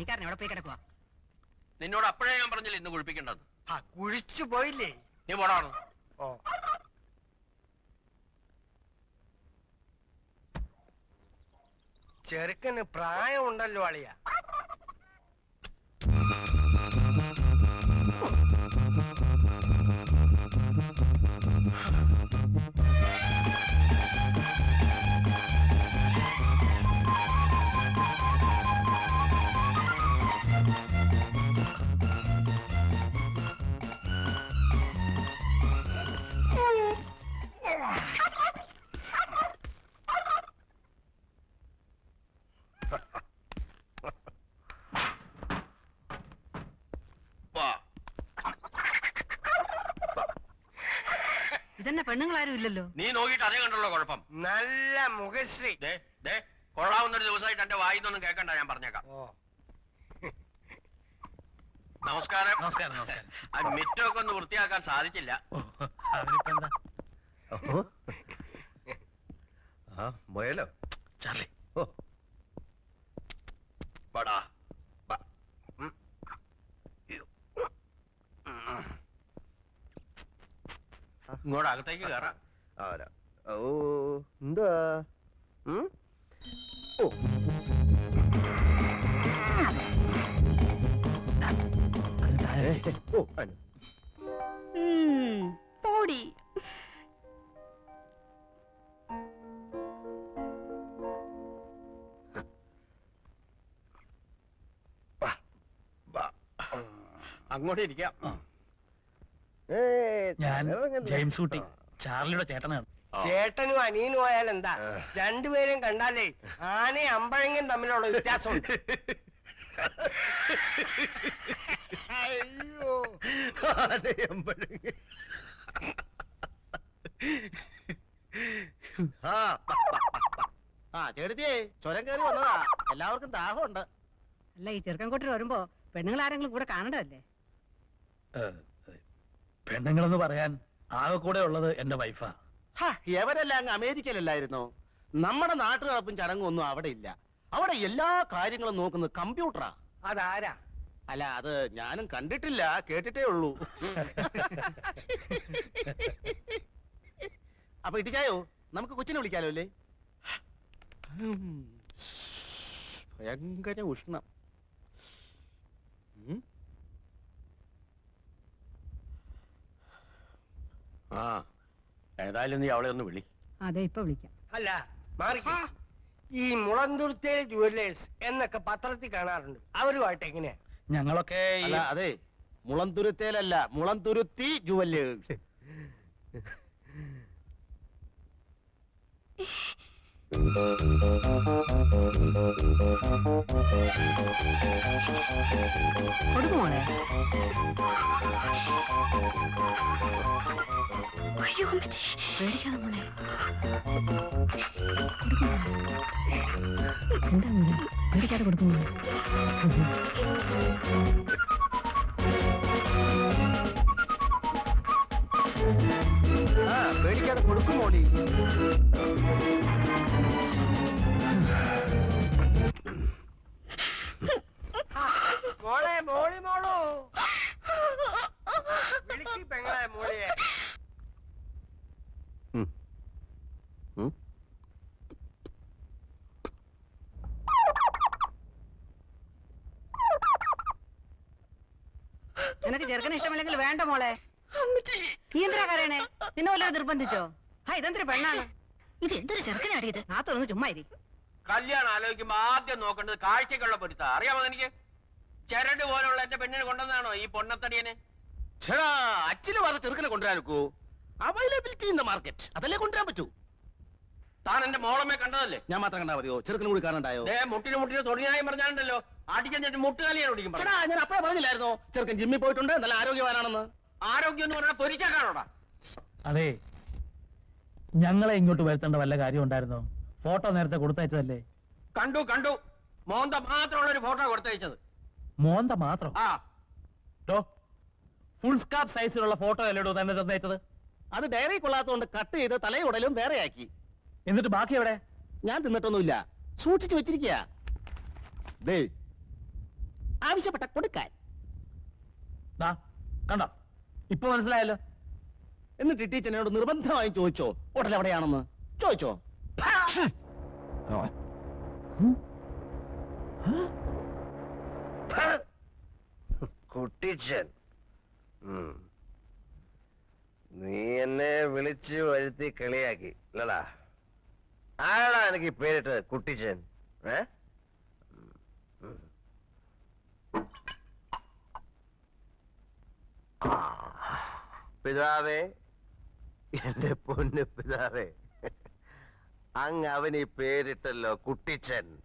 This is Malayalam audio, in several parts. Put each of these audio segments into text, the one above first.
പണിക്കാരൻ എവിടെ പോയി കിടക്കുക നിന്നോട് അപ്പോഴേ ഞാൻ പറഞ്ഞില്ല ഇന്ന് കുഴിപ്പിക്കേണ്ടത് ആ കുഴിച്ചു പോയില്ലേ? നീ പോടാണ് ഓ. ചെറുക്കന് പ്രായമുണ്ടല്ലോ അളിയ. ഇതന്നെ പെണ്ണുങ്ങളാരും ഇല്ലല്ലോ. നീ നോക്കിയിട്ട് അതേ കണ്ടുള്ള കുഴപ്പം. നല്ല മുഖശ്രീ. ദേ ദേ കൊള്ളാവുന്ന ഒരു ദിവസമായിട്ട് എന്റെ വായിന്നൊന്നും കേൾക്കണ്ട ഞാൻ പറഞ്ഞേക്കാം. ഓ. നമസ്കാരം. നമസ്കാരം നമസ്കാരം. ആ മിറ്റമൊക്കെ ഒന്ന് വൃത്തിയാക്കാൻ സാധിച്ചില്ല. ഓ, എന്താ ആ മുയലോ? ചാർലി ഓ പടാ ഇങ്ങോട്ട് അകത്തേക്ക് കയറാം ആരാ ഓ എന്താ? ഓ. ഓ അനു പോടി. ബാ. അങ്ങോട്ട് ഇരിക്കാം. ഞാൻ ജെയിംസ് കുട്ടി. ചാർലിയുടെ ചേട്ടനാണ്. ചേട്ടനും അനിയനും ആയാൽ എന്താ. രണ്ടുപേരും കണ്ടാലേ ആനയും അമ്പഴങ്ങയും തമ്മിലുള്ള വ്യത്യാസമുണ്ട്. അയ്യോ. ആ ചേട്ടത്തിയേ ചുരം കയറി വന്നതാ. എല്ലാവർക്കും ദാഹമുണ്ട്. അല്ല ഈ ചെറുക്കൻകുട്ടി വരുമ്പോ പെണ്ണുങ്ങൾ ആരെങ്കിലും കൂടെ കാണണ്ടല്ലേ പെണ്ണുങ്ങളെന്ന് പറയാൻ ആകെ കൂടെ ഉള്ളത് എന്റെ വൈഫാ ഹാ എവരെല്ലാം അങ്ങ് അമേരിക്കയിലല്ലായിരുന്നോ? നമ്മുടെ നാട്ടു നടപ്പും ചടങ്ങും ഒന്നും അവിടെ ഇല്ല അവിടെ എല്ലാ കാര്യങ്ങളും നോക്കുന്നത് കമ്പ്യൂട്ടറാ അതാരാ? അല്ല അത് ഞാനും കണ്ടിട്ടില്ല കേട്ടിട്ടേ ഉള്ളൂ. അപ്പൊ ഇട്ടിച്ചായോ നമുക്ക് കൊച്ചിനെ വിളിക്കാലോ അല്ലേ. ഭയങ്കര ഉഷ്ണം. ആ. ഏതായാലും നീ അവളെ ഒന്ന് വിളി. അതെ ഇപ്പൊ വിളിക്കാം. അല്ല മാറി ഈ മുളന്തുരുത്തേൽ ജുവല്ലേഴ്സ് എന്നൊക്കെ പത്രത്തിൽ കാണാറുണ്ട്. അവരുമായിട്ട് എങ്ങനെയാ? ഞങ്ങളൊക്കെ അല്ല അതെ മുളന്തുരുത്തേലല്ല മുളന്തുരുത്തി ജുവല്ലേഴ്സ്. കൊടുക്കുമോളെ അയ്യോ അമ്മച്ചി പേടിക്കാതെ മോളെ. എന്താ മോളെ? പേടിക്കാതെ കൊടുക്കുമോ പേടിക്കാതെ കൊടുക്കും മോളി. മോളെ മോളി മോളു. വിളിക്കി പെങ്ങളെ മോളിയെ. നിനക്ക് ചെറുക്കനെ ഇഷ്ടമല്ലെങ്കിൽ വേണ്ട മോളെ. നീ എന്തിനാ കരയണേ? നിന്നെ വല്ലവരും നിർബന്ധിച്ചോ? ആ ഇതെന്തൊരു പെണ്ണാണ്? ഇത് എന്തൊരു ചെറുക്കനാടിയത് നാത്തൊന്ന് ചുമ്മാ ഇരി. കല്യാണം ആലോചിക്കുമ്പോ ആദ്യം നോക്കേണ്ടത് കാഴ്ചക്കുള്ള പൊരുത്ത. അറിയാമോ എനിക്ക് ചരട് പോലുള്ള എന്റെ പെണ്ണിനെ കൊണ്ടുവന്നാണോ ഈ പൊണ്ണത്തടിയനെ? ചേടാ അച്ഛന് പറഞ്ഞ ചെറുക്കനെ കൊണ്ടുവരാനൊക്കൂ അവൈലബിലിറ്റി ഇൻ ദ മാർക്കറ്റ് അതല്ലേ കൊണ്ടുവരാൻ പറ്റൂ? താൻ എന്റെ മോളമ്മെ കണ്ടതല്ലേ? ഞാൻ മാത്രം കണ്ടാ മതിയോ? ചെറുക്കനും കൂടി കാണണ്ടായോ? ദേ മുട്ടിന് മുട്ടിന് തൊടിയായി പറഞ്ഞാണ്ടല്ലോ അടിച്ചെന്നിട്ട് മുട്ടുകാലിയാണ് ഓടിക്കും ഞാൻ അപ്പഴേ പറഞ്ഞില്ലായിരുന്നോ? ചെറുക്കൻ ജിമ്മിൽ പോയിട്ടുണ്ട് നല്ല ആരോഗ്യവാനാണെന്ന്. ആരോഗ്യം എന്ന് പറഞ്ഞാൽ പൊരിച്ചാക്കാണോടാ അതെ. ഞങ്ങളെ ഇങ്ങോട്ട് വരുത്തേണ്ട വല്ല കാര്യം ഉണ്ടായിരുന്നോ? ഫോട്ടോ നേരത്തെ കൊടുത്തയച്ചതല്ലേ? കണ്ടു കണ്ടു. മോന്ത മാത്രമുള്ള ഒരു ഫോട്ടോ കൊടുത്തയച്ചത്. മോന്ത മാത്രം? ആ. ഫുൾ സ്കാപ്പ് സൈസിലുള്ള ഫോട്ടോ അല്ലേടോ തന്നെ തന്നയച്ചത്? അത് ഡയറി കൊള്ളാത്തതുകൊണ്ട് കട്ട് ചെയ്ത് തലയുടലും വേറെയാക്കി. എന്നിട്ട് ബാക്കി എവിടെ? ഞാൻ തിന്നിട്ടൊന്നുമില്ല. സൂക്ഷിച്ചു വെച്ചിരിക്കുക ആവശ്യപ്പെട്ട കൊടുക്കാൻ. കണ്ടോ? ഇപ്പൊ മനസ്സിലായല്ലോ. എന്നിട്ട് ടീച്ചർ നിർബന്ധമായി ചോദിച്ചോ? ഹോട്ടൽ എവിടെയാണെന്ന്? ചോദിച്ചോ? കുട്ടിച്ചൻ. നീ എന്നെ വിളിച്ച് വരുത്തി കളിയാക്കി. അല്ലടാ ആരാടാ എനിക്ക് പേരിട്ട് കുട്ടിച്ചൻ. ഏ. ആ. പിതാവേ എന്റെ പൊന്ന് പിതാവേ. അങ്ങ് അവൻ ഈ പേരിട്ടല്ലോ കുട്ടിച്ചൻ.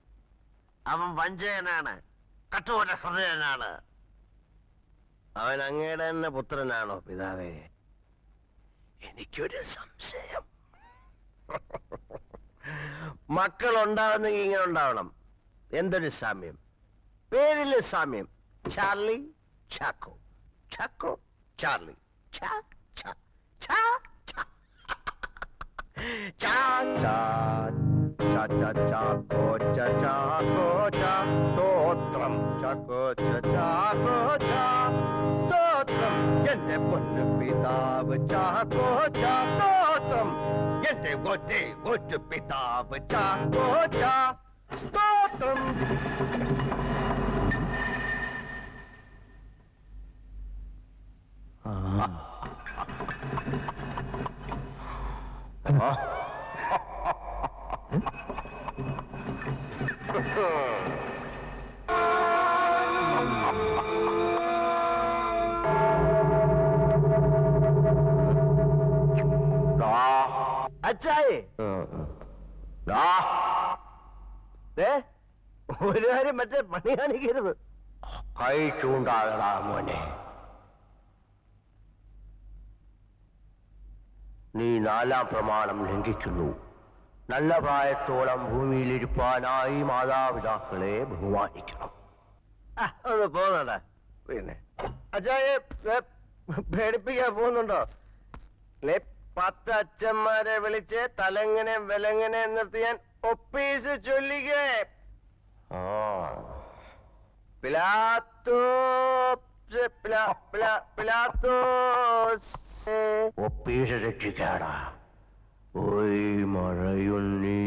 അവൻ വഞ്ചകനാണ് കഠോര ഹൃദയനാണ്. അവൻ അങ്ങയുടെ തന്നെ പുത്രനാണോ പിതാവേ? എനിക്കൊരു സംശയം. മക്കൾ ഉണ്ടാവുന്നെങ്കിൽ ഇങ്ങനെ ഉണ്ടാവണം. എന്തൊരു സാമ്യം? പേരിൽ സാമ്യം. Charlie Chacko. Chacko Charlie. cha cha cha cha cha cha cha cha cha ko cha cha ko cha stotram cha ko cha cha ko cha stotram yente ponnu pitav cha ko cha stotram yente vode vode pitav cha ko cha stotram ഒരു കാര്യം മറ്റേ പണി കാണിക്കരുത്. കൈ ചൂണ്ടാകടാ മോനെ. നീ നാലാം പ്രമാണം ലംഘിക്കുന്നു. നല്ല പ്രായത്തോളം ഭൂമിയിലിരിപ്പാനായി മാതാപിതാക്കളെ ബഹുമാനിക്കണം. ഒന്ന് പോകുന്നുണ്ട പിന്നെ. അച്ചായെ പേടിപ്പിക്കാൻ പോകുന്നുണ്ടോ? പത്ത് അച്ഛന്മാരെ വിളിച്ച് തലങ്ങനെ വിലങ്ങനെ നിർത്തി ഞാൻ ഒപ്പീസ് ചൊല്ലിക്കേ ആ പിലാത്തോ പിലാ- പിലാ- പിലാത്തോസ് ഒപ്പീസ് രക്ഷിക്കാടാ ഓയ് മഴയുണ്ണി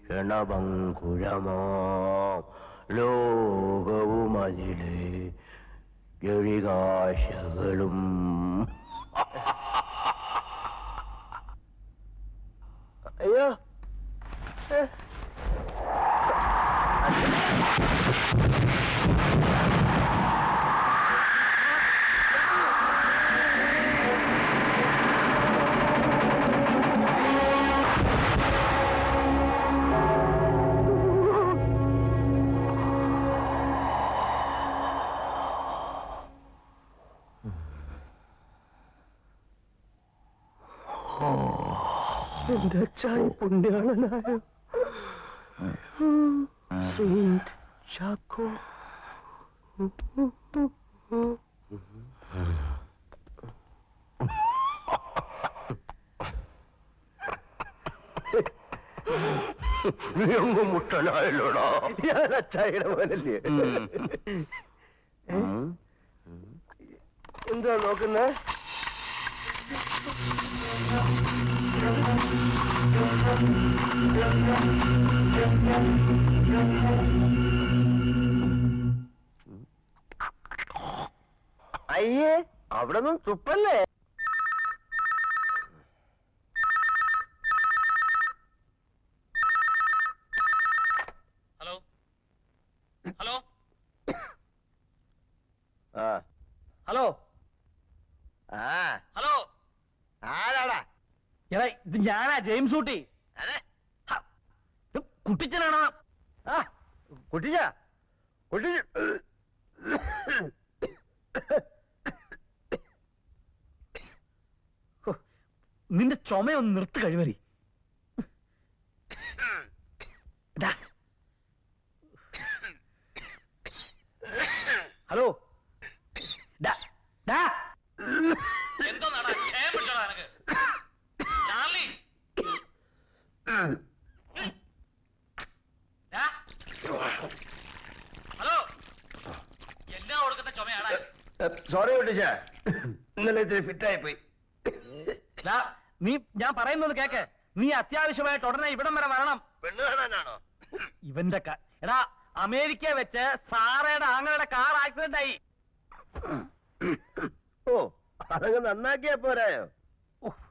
ക്ഷണഭങ്കുരമോ ലോകവും അതിലെ ജളികാശകളും അയ്യോ ഏ. എന്റെ അച്ചായി പുണ്യാളനായ செயின்ட் சாக்கோ ரொம்ப முட்டலாயிலோடா ചായയുടെ എന്താ നോക്കുന്നേ അയ്യേ അവിടെ ഒന്നും തുപ്പല്ലേ? ഹലോ? ഹലോ? ആ. ഹലോ? ആ. ഹലോ? ആരാടാ? എടാ ഇത് ഞാനാ ജെയിംസ് ഊട്ടി. കുട്ടിച്ചനാണോ? ആ കുട്ടിച്ച. കുട്ടിച്ച. നിന്റെ ചുമയൊന്ന് നിർത്ത് കഴിവരി. ഹലോ ഡാ, ഡാ. ചാർലി ഡാ. ഹലോ സോറി കുട്ടിച്ച ഇന്നലെ ഇത്തിരി ഫിറ്റായി പോയി ദാ, നീ ഞാൻ പറയുന്നത് കേക്ക്. നീ അത്യാവശ്യമായിട്ട് ഉടനെ ഇവിടം വരെ വരണം. പെണ്ണ് കാണാനാണോ? ഇവന്റെ ക- എടാ അമേരിക്ക വെച്ച് സാറയുടെ ആങ്ങളുടെ കാർ ആക്സിഡന്റ് ആയി. ഓ അതങ്ങ് നന്നാക്കിയാ പോരായോ? ഉഫ്,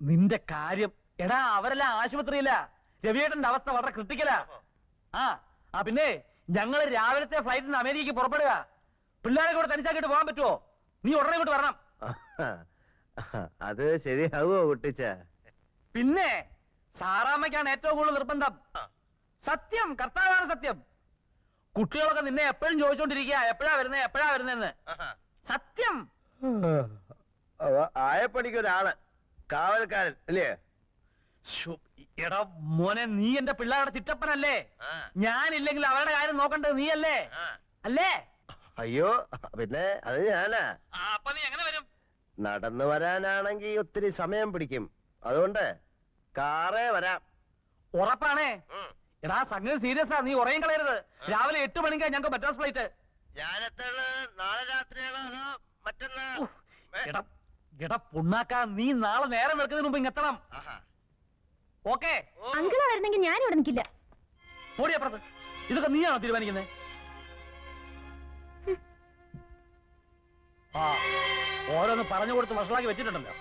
നിന്റെ കാര്യം. എടാ അവരെല്ലാം ആശുപത്രിയില്ല രവിയേട്ടന്റെ അവസ്ഥ വളരെ ക്രിട്ടിക്കലാ ആ. ആ പിന്നെ ഞങ്ങൾ രാവിലത്തെ ഫ്ലൈറ്റിന് അമേരിക്കക്ക് പുറപ്പെടുക. പിള്ളേരെ കൂടെ തനിച്ചാക്കിട്ട് പോകാൻ പറ്റുമോ നീ ഉടനെ ഇങ്ങോട്ട് വരണം. അത് ശരിയാവോ കുട്ടിച്ച? പിന്നെ സാറാമ്മയ്ക്കാണ് ഏറ്റവും കൂടുതൽ നിർബന്ധം. സത്യം കർത്താവാണ് സത്യം. കുട്ടികളൊക്കെ നിന്നെ എപ്പോഴും ചോദിച്ചോണ്ടിരിക്കുക എപ്പോഴാ വരുന്നേ എപ്പോഴാ വരുന്നേന്ന്. സത്യം. ആയപ്പണിക്ക് ഒരാൾ കാവൽക്കാരൻ അല്ലേ? എടാ മോനെ നീ എന്റെ പിള്ളേരുടെ ചിറ്റപ്പനല്ലേ? ഞാനില്ലെങ്കിൽ അവരുടെ കാര്യം നോക്കണ്ടത് നീയല്ലേ? അല്ലേ? അയ്യോ പിന്നെ അത് ഞാനാ. അപ്പൊ നീ എങ്ങനെ വരും? നടന്നു വരാനാണെങ്കി ഒത്തിരി സമയം പിടിക്കും. അതുകൊണ്ട് കാറേ വരാം. ഉറപ്പാണേ. എടാ സംഗതി സീരിയസ് ആ നീ ഉറയും കളയരുത്. രാവിലെ എട്ട് മണിക്കാ ഞങ്ങൾക്ക് മദ്രാസ് ഫ്ലൈറ്റ്. നാളെ രാത്രിയാണോ അതോ മറ്റന്നാ? എടാ എടാ പുണ്ണാക്കാ നീ നാളെ നേരം വെളുക്കുന്നതിന് മുമ്പ് ഇങ്ങെത്തണം. ഓക്കേ? അങ്കിളാ വരുന്നെങ്കിൽ ഞാൻ ഇവിടെ നിൽക്കില്ല ഓടിയപ്പുറത്ത് ഇതൊക്കെ നീയാണോ തീരുമാനിക്കുന്നത് ഓരോന്ന് പറഞ്ഞു കൊടുത്ത് വഷളാക്കി വെച്ചിട്ടുണ്ടല്ലോ.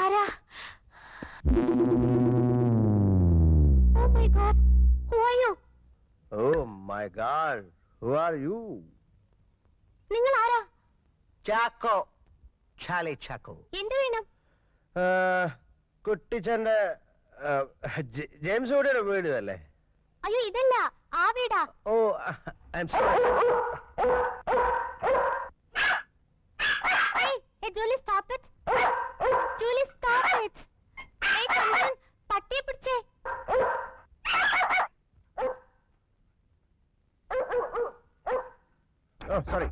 ആരാ ഓ my god who are you oh my god who are you നിങ്ങൾ ആരാ? ചാക്കോ. ചാലി ചാക്കോ. എന്ത് വേണം? കുട്ടിച്ചന്റെ ജെയിംസ് കൂടിയുടെ വീട് അല്ലേ അയ്യോ ഇതല്ല. ആ വീടാ. ഓ I'm sorry. Hey, stop it it. Stop it it. Hey, Chandran, പട്ടിയെ പിടിച്ചേ. ഓ സോറി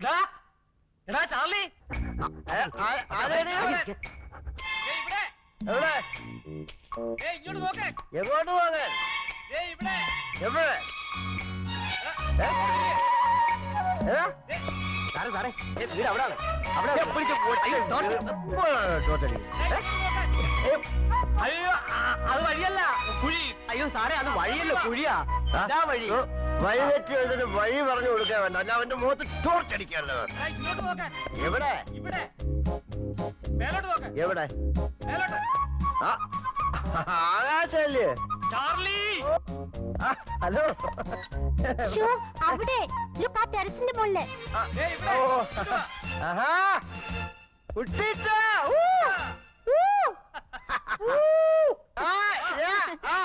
ഡാ എടാ ചാർലി. ആരാണ് ദേ ഇവിടെ. എവിടെ? ദേ ഇങ്ങോട്ട് നോക്കേ. എങ്ങോട്ട് പോകാൻ ദേ ഇവിടെ. എവിടെ? എടാ, ഏതാ? സാറേ സാറേ. വീട് അവിടാണ്. അവിടെ അയ്യോ അത് വഴിയല്ല. കുഴി. അയ്യോ സാറേ അത് വഴിയല്ലോ കുഴിയാ. ഇതാ വഴി. വഴി തെറ്റി വഴി പറഞ്ഞു കൊടുക്കാൻ വേണ്ട. അല്ല അവന്റെ മുഖത്ത് ടോർച്ച് അടിക്കാമല്ലോ ദേ നോക്ക്. എവിടെ? എവിടെ? ആകാശല്ലേ ചാർലി ആ, ഹലോ ശ്ശോ, അവിടെ. ലുക്ക് ആ ടെറസിന്റെ മുകളിൽ. ദേ ഇവിടെ. ഓ. ഇങ്ങോട്ട് വാ. ആഹാ. കുട്ടിച്ച. ഊ. ആ, yeah, ആ.